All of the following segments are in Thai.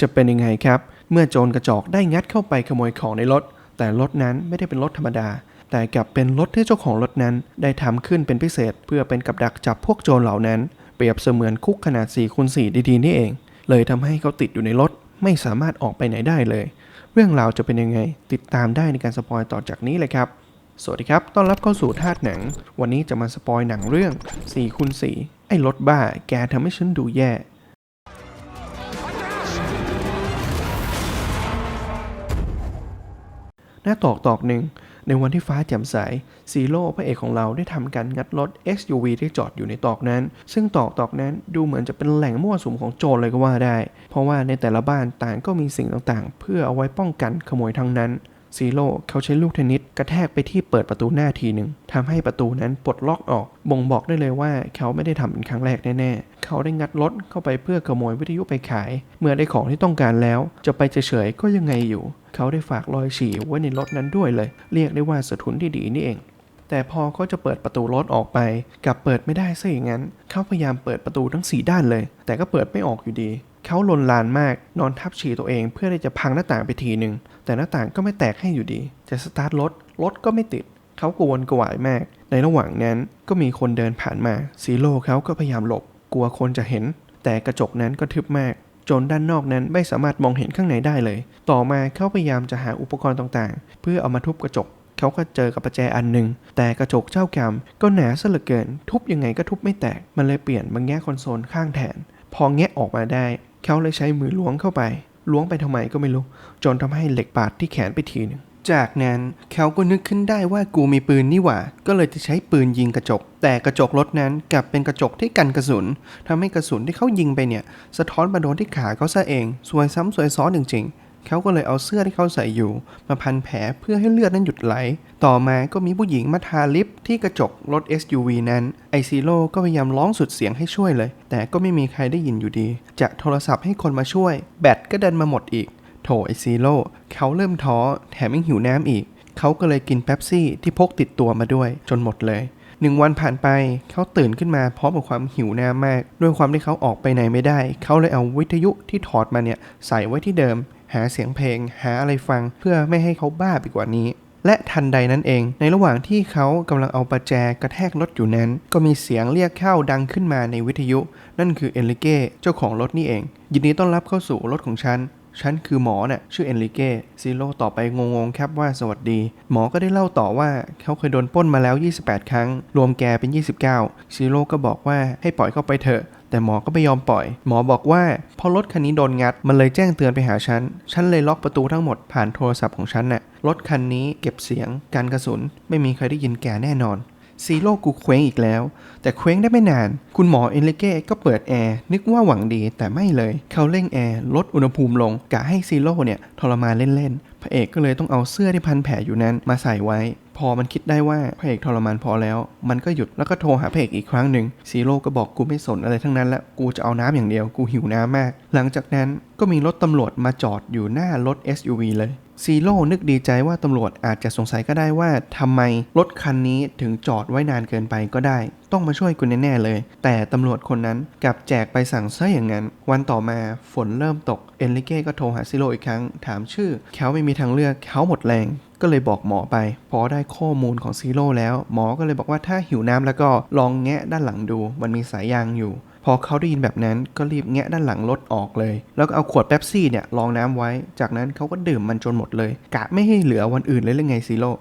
จะเป็นยังไงครับ เมื่อโจรกระจอกได้งัดเข้าไปขโมยของในรถ แต่รถนั้นไม่ได้เป็นรถธรรมดา แต่กลับเป็นรถที่เจ้าของรถนั้น ได้ทำขึ้นเป็นพิเศษ เพื่อเป็นกับดักจับพวกโจรเหล่านั้น เปรียบเสมือนคุกขนาด4คูณ4ดีๆนี่เอง เลยทำให้เขาติดอยู่ในรถ ไม่สามารถออกไปไหนได้เลย เรื่องราวจะเป็นยังไง ติดตามได้ในการสปอยต่อจากนี้เลยครับสวัสดีครับ ต้อนรับเข้าสู่ธาตุหนัง วันนี้จะมาสปอยหนังเรื่อง4คูณ4ไอ้รถบ้า แกทำให้ฉันดูแย่ หน้าตอกตอกหนึ่ง ในวันที่ฟ้าแจ่มใสซีโร่พระเอกของเราได้ทำการงัดรถ SUV ที่จอดอยู่ในตอกนั้น ซึ่งตอกตอกนั้นดูเหมือนจะเป็นแหล่งมั่วสุมของโจรเลยก็ว่าได้ เพราะว่าในแต่ละบ้านต่างก็มีสิ่งต่างๆ เพื่อเอาไว้ป้องกันขโมยทั้งนั้น ซีโร่เขาใช้ลูกเทนนิสกระแทกไปที่เปิดประตูหน้าทีหนึ่งทำให้ประตูนั้นปลดล็อกออก บ่งบอกได้เลยว่าเขาไม่ได้ทำเป็นครั้งแรกแน่ๆ เขาได้งัดรถเข้าไปเพื่อขโมยวิทยุไปขาย เมื่อได้ของที่ต้องการแล้ว จะไปเฉยๆก็ยังไงอยู่ เขาได้ฝากรอยฉี่ไว้ในรถนั้นด้วยเลย เรียกได้ว่าสะทุนที่ดีนี่เองแต่พอเขาจะเปิดประตูรถออกไปกลับเปิดไม่ได้ซะอย่างนั้น เขาพยายามเปิดประตูทั้งสี่ด้านเลย แต่ก็เปิดไม่ออกอยู่ดี เขาลนลานมากนอนทับฉี่ตัวเองเพื่อที่จะพังหน้าต่างไปทีหนึ่งแต่หน้าต่างก็ไม่แตกให้อยู่ดี จะสตาร์ทรถรถก็ไม่ติด เขากวนกวายมาก ในระหว่างนั้นก็มีคนเดินผ่านมาซีโร่เขาก็พยายามหลบ กลัวคนจะเห็น แต่กระจกนั้นก็ทึบมาก จนด้านนอกนั้นไม่สามารถมองเห็นข้างในได้เลย ต่อมาเขาพยายามจะหาอุปกรณ์ต่างๆ เพื่อเอามาทุบกระจกเขาก็เจอกับประแจอันหนึ่งแต่กระจกเจ้ากรรมก็หนาซะเหลือเกิน ทุบยังไงก็ทุบไม่แตก มันเลยเปลี่ยนมาแงะคอนโซลข้างแทน พอแงะออกมาได้เขาเลยใช้มือล้วงเข้าไป ล้วงไปทำไมก็ไม่รู้ จนทำให้เหล็กบาดที่แขนไปทีหนึงจากนั้นเขาก็นึกขึ้นได้ว่ากูมีปืนนี่หว่า ก็เลยจะใช้ปืนยิงกระจก แต่กระจกรถนั้นกลับเป็นกระจกที่กันกระสุนทำให้กระสุนที่เขายิงไปเนี่ย สะท้อนมาโดนที่ขาเขาซะเอง สวยซ้ำสวยซ้อนจริงๆ เขาก็เลยเอาเสื้อที่เขาใส่อยู่ มาพันแผลเพื่อให้เลือดนั้นหยุดไหล ต่อมาก็มีผู้หญิงมาทาลิปที่กระจกรถ SUV นั้น ไอซีโร่ก็พยายามร้องสุดเสียงให้ช่วยเลย แต่ก็ไม่มีใครได้ยินอยู่ดี จะโทรศัพท์ให้คนมาช่วย แบตก็เดันมาหมดอีก โถไอซีโร่เขาเริ่มท้อแถมยังหิวน้ำอีก เขาก็เลยกินเป๊ปซี่ที่พกติดตัวมาด้วย จนหมดเลยหนึ่งวันผ่านไปเขาตื่นขึ้นมาพร้อมกับความหิวน้ำมาก ด้วยความที่เขาออกไปไหนไม่ได้ เขาเลยเอาวิทยุที่ถอดมาเนี่ยใส่ไว้ที่เดิม หาเสียงเพลง หาอะไรฟังเพื่อไม่ให้เขาบ้าไปกว่านี้ และทันใดนั้นเอง ในระหว่างที่เขากำลังเอาประแจกระแทกรถอยู่นั้น ก็มีเสียงเรียกเข้าดังขึ้นมาในวิทยุ นั่นคือเอนริเก้เจ้าของรถนี่เอง ยินดีต้อนรับเข้าสู่รถของฉันฉันคือหมอน่ะชื่อเอนริเก้ซีโร่ต่อไปงงๆครับว่าสวัสดี หมอก็ได้เล่าต่อว่าเขาเคยโดนป้นมาแล้ว 28 ครั้ง รวมแกเป็น 29ซีโร่ก็บอกว่าให้ปล่อยเข้าไปเถอะ แต่หมอก็ไม่ยอมปล่อย หมอบอกว่าพอรถคันนี้โดนงัด มันเลยแจ้งเตือนไปหาฉัน ฉันเลยล็อกประตูทั้งหมดผ่านโทรศัพท์ของฉันน่ะ รถคันนี้เก็บเสียง การกระสุน ไม่มีใครได้ยินแกแน่นอน ซีโร่กูเคว้งอีกแล้ว แต่เคว้งได้ไม่นาน คุณหมอเอนริเก้ก็เปิดแอร์ นึกว่าหวังดีแต่ไม่เลย เขาเร่งแอร์ลดอุณหภูมิลงกะให้ซีโร่เนี่ยทรมานเล่นๆ พระเอกก็เลยต้องเอาเสื้อที่พันแผลอยู่นั้นมาใส่ไว้ พอมันคิดได้ว่าพระเอกทรมานพอแล้ว มันก็หยุดแล้วก็โทรหาพระเอกอีกครั้งหนึ่งซีโร่ก็บอกกูไม่สนอะไรทั้งนั้นละกูจะเอาน้ำอย่างเดียวกูหิวน้ำมาก หลังจากนั้นก็มีรถตำรวจมาจอดอยู่หน้ารถ SUV เลย ซีโร่นึกดีใจว่าตำรวจอาจจะสงสัยก็ได้ว่าทำไมรถคันนี้ถึงจอดไว้นานเกินไปก็ได้ ต้องมาช่วยคุณแน่ๆเลย แต่ตำรวจคนนั้นกลับแจกไปสั่งซะอย่างนั้น วันต่อมาฝนเริ่มตก เอนริเก้ก็โทรหาซีโร่อีกครั้ง ถามชื่อ เขาไม่มีทางเลือกเขาหมดแรงก็เลยบอกหมอไป พอได้ข้อมูลของซีโร่แล้ว หมอก็เลยบอกว่าถ้าหิวน้ำแล้วก็ลองแงะด้านหลังดู มันมีสายยางอยู่ พอเขาได้ยินแบบนั้นก็รีบแงะด้านหลังรถออกเลย แล้วก็เอาขวดเป๊ปซี่เนี่ยรองน้ำไว้ จากนั้นเขาก็ดื่มมันจนหมดเลย กะไม่ให้เหลือวันอื่นเลยหรือไงซีโร่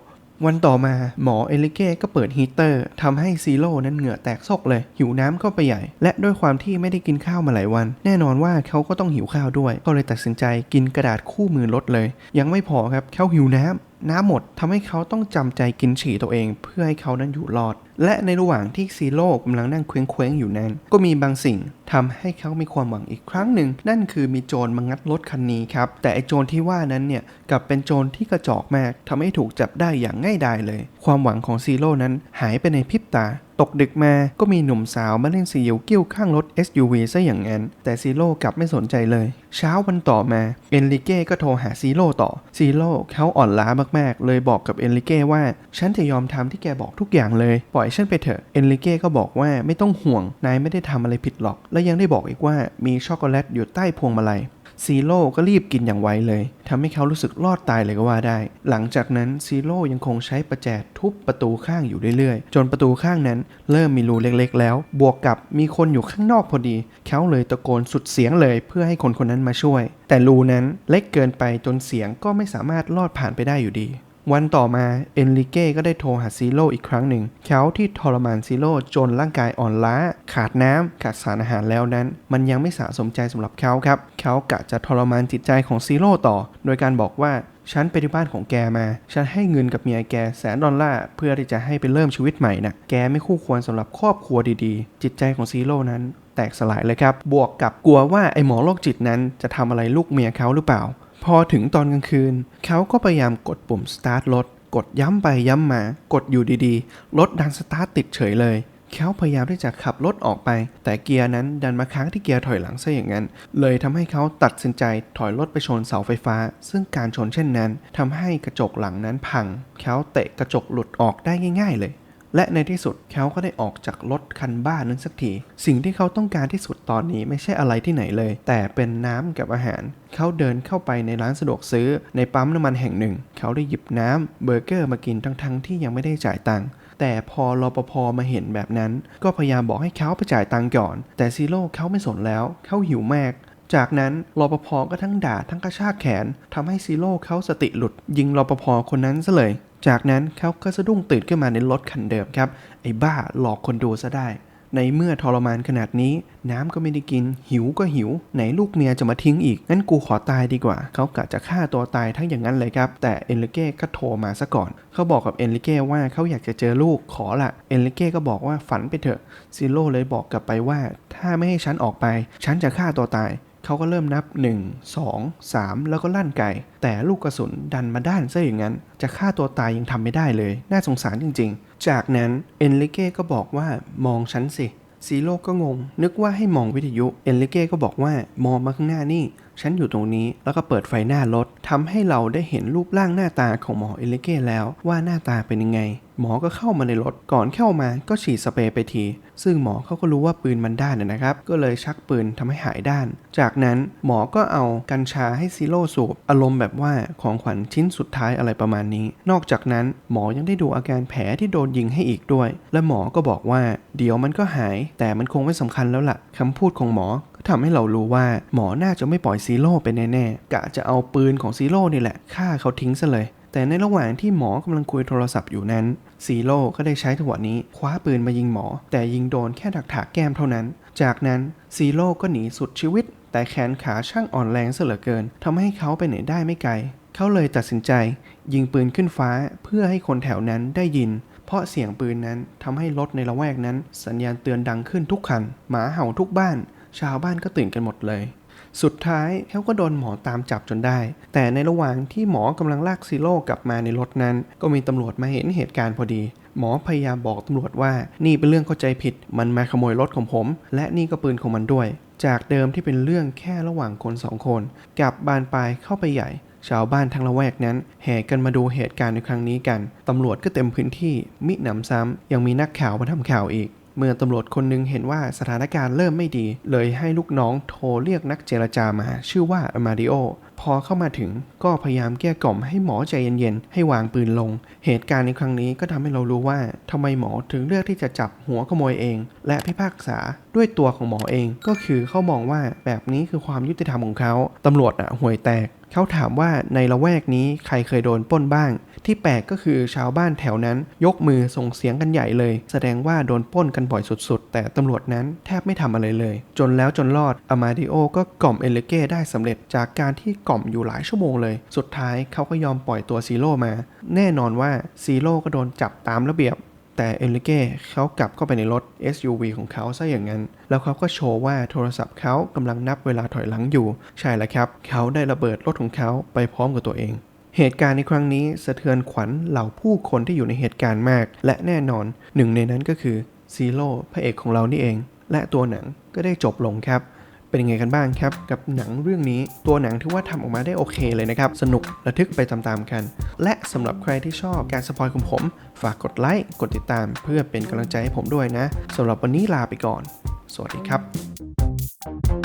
วันต่อมาหมอเอลิเก้ก็เปิดฮีเตอร์ทำให้ซีโร่นั้นเหงื่อแตกซกเลย หิวน้ำเข้าไปใหญ่ และด้วยความที่ไม่ได้กินข้าวมาหลายวัน แน่นอนว่าเขาก็ต้องหิวข้าวด้วย ก็เลยตัดสินใจกินกระดาษคู่มือรถเลย ยังไม่พอครับเขาหิวน้ำ น้ำหมดทำให้เขาต้องจำใจกินฉี่ตัวเอง เพื่อให้เขานั้นอยู่รอด และในระหว่างที่ซีโร่กำลังนั่งเคว้งๆอยู่นั้น ก็มีบางสิ่งทำให้เขามีความหวังอีกครั้งหนึ่ง นั่นคือมีโจรมางัดรถคันนี้ครับ แต่ไอโจรที่ว่านั้นเนี่ยกลับเป็นโจรที่กระจอกมากทำให้ถูกจับได้อย่างง่ายดายเลย ความหวังของซีโร่นั้นหายไปในพริบตา ตกดึกมาก็มีหนุ่มสาวมาเล่นซีอิ๊วกิ้วข้างรถ SUV ซะอย่างนั้น แต่ซีโร่กลับไม่สนใจเลย เช้าวันต่อมาเอนริเก้ก็โทรหาซีโร่ต่อซีโร่เขาอ่อนล้ามากๆ เลยบอกกับเอนริเก้ว่า ฉันจะยอมทำที่แกบอกทุกอย่างเลย ปล่อยฉันไปเถอะเอนริเก้ก็บอกว่าไม่ต้องห่วงนายไม่ได้ทำอะไรผิดหรอก และยังได้บอกอีกว่ามีช็อกโกแลตอยู่ใต้พวงมาลัย ซีโร่ก็รีบกินอย่างไวเลยทำให้เขารู้สึกรอดตายเลยก็ว่าได้ หลังจากนั้นซีโร่ยังคงใช้ประแจทุบประตูข้างอยู่เรื่อยๆ จนประตูข้างนั้นเริ่มมีรูเล็กๆ แล้ว บวกกับมีคนอยู่ข้างนอกพอดี เขาเลยตะโกนสุดเสียงเลยเพื่อให้คนคนนั้นมาช่วย แต่รูนั้นเล็กเกินไปจนเสียงก็ไม่สามารถลอดผ่านไปได้อยู่ดี วันต่อมาเอนริเก้ก็ได้โทรหาซีโร่อีกครั้งหนึ่ง เขาที่ทรมานซีโร่จนร่างกายอ่อนล้า ขาดน้ำขาดสารอาหารแล้วนั้น มันยังไม่สะสมใจสำหรับเขาครับ เขากะจะทรมานจิตใจของซีโร่ต่อ โดยการบอกว่าฉันไปที่บ้านของแกมา ฉันให้เงินกับเมียแกแสนดอลลาร์เพื่อที่จะให้ไปเริ่มชีวิตใหม่นะแกไม่คู่ควรสำหรับครอบครัวดีๆ จิตใจของซีโร่นั้น แตกสลายเลยครับ บวกกับกลัวว่าไอ้หมอโรคจิตนั้นจะทำอะไรลูกเมียเขาหรือเปล่า พอถึงตอนกลางคืน เขาก็พยายามกดปุ่มสตาร์ทรถ กดย้ำไปย้ำมา กดอยู่ดีๆ รถดันสตาร์ทติดเฉยเลย เขาพยายามที่จะขับรถออกไป แต่เกียร์นั้นดันมาค้างที่เกียร์ถอยหลังซะอย่างนั้น เลยทำให้เขาตัดสินใจถอยรถไปชนเสาไฟฟ้า ซึ่งการชนเช่นนั้นทำให้กระจกหลังนั้นพัง เขาเตะกระจกหลุดออกได้ง่าย ๆ เลย และในที่สุดเขาก็ได้ออกจากรถคันบ้านนั้นสักที สิ่งที่เขาต้องการที่สุดตอนนี้ไม่ใช่อะไรที่ไหนเลย แต่เป็นน้ำกับอาหาร เขาเดินเข้าไปในร้านสะดวกซื้อในปั๊มน้ำมันแห่งหนึ่ง เขาได้หยิบน้ำเบอร์เกอร์มากินทั้งๆที่ยังไม่ได้จ่ายตังค์แต่พอรอปภมาเห็นแบบนั้น ก็พยายามบอกให้เขาไปจ่ายตังค์ก่อน แต่ซีโร่เขาไม่สนแล้วเขาหิวมากจากนั้นรปภก็ทั้งด่าทั้งกระชากแขนทำให้ซีโร่เขาสติหลุด ยิงรปภคนนั้นซะเลย จากนั้นเขาก็สะดุ้งตื่นขึ้นมาในรถคันเดิมครับ ไอ้บ้าหลอกคนดูซะได้ ในเมื่อทรมานขนาดนี้ น้ำก็ไม่ได้กิน หิวก็หิว ไหนลูกเมียจะมาทิ้งอีก งั้นกูขอตายดีกว่า เขากะจะฆ่าตัวตายทั้งอย่างนั้นเลยครับ แต่เอนริเก้ก็โทรมาซะก่อน เขาบอกกับเอนริเก้ว่าเขาอยากจะเจอลูกขอละเอนริเก้ก็บอกว่าฝันไปเถอะซิโร่เลยบอกกลับไปว่า ถ้าไม่ให้ฉันออกไป ฉันจะฆ่าตัวตาย เขาก็เริ่มนับ 1 2 3 แล้วก็ลั่นไก แต่ลูกกระสุนดันมาด้านซะอย่างนั้น จะฆ่าตัวตายยังทำไม่ได้เลย น่าสงสารจริง ๆ จากนั้นเอนริเก้ก็บอกว่ามองฉันสิซีโร่ก็งง นึกว่าให้มองวิทยุ เอนริเก้ก็บอกว่ามองมาข้างหน้านี่ ฉันอยู่ตรงนี้ แล้วก็เปิดไฟหน้ารถทำให้เราได้เห็นรูปร่างหน้าตาของหมอเอนริเก้แล้วว่าหน้าตาเป็นยังไง หมอก็เข้ามาในรถ ก่อนเข้ามาก็ฉีดสเปรย์ไปที ซึ่งหมอเขาก็รู้ว่าปืนมันด้านนะครับ ก็เลยชักปืนทำให้หายด้าน จากนั้นหมอก็เอากัญชาให้ซีโร่สูบอารมณ์แบบว่าของขวัญชิ้นสุดท้ายอะไรประมาณนี้ นอกจากนั้นหมอยังได้ดูอาการแผลที่โดนยิงให้อีกด้วย และหมอก็บอกว่า เดี๋ยวมันก็หาย แต่มันคงไม่สำคัญแล้วล่ะคำพูดของหมอก็ทำให้เรารู้ว่าหมอน่าจะไม่ปล่อยซีโร่ไปแน่ๆ กะจะเอาปืนของซีโร่นี่แหละฆ่าเขาทิ้งซะเลย แต่ในระหว่างที่หมอกำลังคุยโทรศัพท์อยู่นั้น ซีโร่ก็ได้ใช้จังหวะนี้คว้าปืนมายิงหมอ แต่ยิงโดนแค่ถักถากแก้มเท่านั้น จากนั้นซีโร่ก็หนีสุดชีวิต แต่แขนขาช่างอ่อนแรงเสเหลือเกินทำให้เขาไปไหนได้ไม่ไกล เขาเลยตัดสินใจ ยิงปืนขึ้นฟ้าเพื่อให้คนแถวนั้นได้ยิน เพราะเสียงปืนนั้นทำให้รถในละแวกนั้น สัญญาณเตือนดังขึ้นทุกคัน หมาเห่าทุกบ้าน ชาวบ้านก็ตื่นกันหมดเลย สุดท้ายเขาก็โดนหมอตามจับจนได้ แต่ในระหว่างที่หมอกำลังลากซีโร่กลับมาในรถนั้น ก็มีตำรวจมาเห็นเหตุการณ์พอดี หมอพยายามบอกตำรวจว่า นี่เป็นเรื่องเข้าใจผิด มันมาขโมยรถของผม และนี่ก็ปืนของมันด้วย จากเดิมที่เป็นเรื่องแค่ระหว่างคนสองคนกลับบานปลายเข้าไปใหญ่ชาวบ้านทั้งละแวกนั้น แห่กันมาดูเหตุการณ์ในครั้งนี้กัน ตำรวจก็เต็มพื้นที่ มิหนำซ้ำยังมีนักข่าวมาทำข่าวอีก เมื่อตำรวจคนหนึงเห็นว่าสถานการณ์เริ่มไม่ดี เลยให้ลูกน้องโทรเรียกนักเจรจามา ชื่อว่าอมาดิโอ พอเข้ามาถึงก็พยายามแก้กล่อมให้หมอใจเย็นๆ ให้วางปืนลง เหตุการณ์ในครั้งนี้ก็ทำให้เรารู้ว่าทำไมหมอถึงเลือกที่จะจับหัวขโมยเอง และพิพากษาด้วยตัวของหมอเอง ก็คือเขามองว่าแบบนี้คือความยุติธรรมของเขาตำรวจอะห่วยแตก เขาถามว่าในละแวกนี้ใครเคยโดนป้นบ้าง ที่แปลกก็คือชาวบ้านแถวนั้น ยกมือส่งเสียงกันใหญ่เลย แสดงว่าโดนป้นกันบ่อยสุดๆ แต่ตำรวจนั้นแทบไม่ทำอะไรเลย จนแล้วจนรอดอามาดิโอก็กล่อมเอเลเก้ได้สำเร็จจากการที่กล่อมอยู่หลายชั่วโมงเลย สุดท้ายเขาก็ยอมปล่อยตัวซีโร่มา แน่นอนว่าซีโร่ก็โดนจับตามระเบียบ แต่เอลิเก้เขากลับเข้าไปในรถ SUV ของเขาซะอย่างนั้น แล้วเขาก็โชว์ว่าโทรศัพท์เขากำลังนับเวลาถอยหลังอยู่ ใช่แล้วครับ เขาได้ระเบิดรถของเขาไปพร้อมกับตัวเอง เหตุการณ์ในครั้งนี้สะเทือนขวัญเหล่าผู้คนที่อยู่ในเหตุการณ์มาก และแน่นอนหนึ่งในนั้นก็คือซีโร่พระเอกของเรานี่เอง และตัวหนังก็ได้จบลงครับ เป็นยังไงกันบ้างครับ กับหนังเรื่องนี้ตัวหนังถือว่าทำออกมาได้โอเคเลยนะครับ สนุกระทึกไปตามๆกัน และสำหรับใครที่ชอบการสปอยของผม ฝากกดไลค์กดติดตาม เพื่อเป็นกำลังใจให้ผมด้วยนะสำหรับวันนี้ลาไปก่อน สวัสดีครับ